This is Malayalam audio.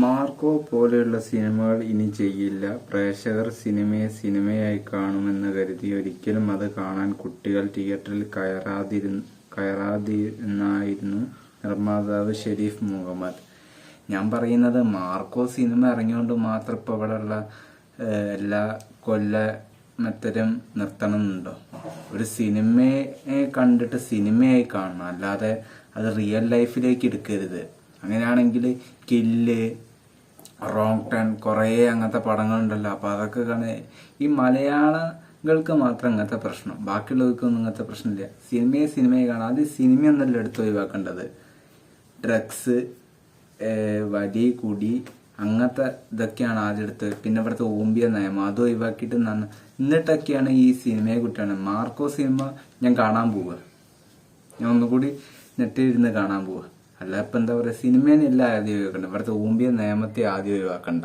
മാർക്കോ പോലെയുള്ള സിനിമകൾ ഇനി ചെയ്യില്ല. പ്രേക്ഷകർ സിനിമയെ സിനിമയായി കാണുമെന്ന് കരുതി ഒരിക്കലും അത് കാണാൻ കുട്ടികൾ തിയേറ്ററിൽ കയറാതിരു കയറാതിരുന്നായിരുന്നു നിർമ്മാതാവ് ഷെരീഫ് മുഹമ്മദ്. ഞാൻ പറയുന്നത് മാർക്കോ സിനിമ ഇറങ്ങിയോണ്ട് മാത്രം ഇപ്പൊ ഇവിടെയുള്ള എല്ലാ കൊല്ല മറ്റരും നിർത്തണം എന്നുണ്ടോ ഒരു സിനിമയെ കണ്ടിട്ട് സിനിമയായി കാണണം. അല്ലാതെ അത് റിയൽ ലൈഫിലേക്ക് എടുക്കരുത്. അങ്ങനെയാണെങ്കിൽ കില്ല് റോങ് ടൺ കുറേ അങ്ങനത്തെ പടങ്ങളുണ്ടല്ലോ. അപ്പോൾ അതൊക്കെ കാണാൻ ഈ മലയാളികൾക്ക് മാത്രം അങ്ങനത്തെ പ്രശ്നം. ബാക്കിയുള്ളവർക്കൊന്നും അങ്ങനത്തെ പ്രശ്നമില്ല. സിനിമയെ സിനിമയെ കാണാം. അത് സിനിമയൊന്നല്ല എടുത്ത് ഒഴിവാക്കേണ്ടത്. ഡ്രഗ്സ് വടി കുടി അങ്ങനത്തെ ഇതൊക്കെയാണ് ആദ്യം എടുത്ത്. പിന്നെ ഇവിടുത്തെ ഓമ്പിയ നയം. അത് ഒഴിവാക്കിയിട്ട് നന്ന എന്നിട്ടൊക്കെയാണ് ഈ സിനിമയെ കുട്ടിയാണ്. മാർക്കോ സിനിമ ഞാൻ കാണാൻ പോവുക. ഞാൻ ഒന്നുകൂടി നെറ്റിലിരുന്ന് കാണാൻ പോവുക. അല്ല ഇപ്പൊ എന്താ പറയാ സിനിമേനെല്ലാം ആദ്യം ഒഴിവാക്കണ്ട? ഇവിടുത്തെ ഊമ്പിയ നിയമത്തെ ആദ്യം ഒഴിവാക്കണ്ട?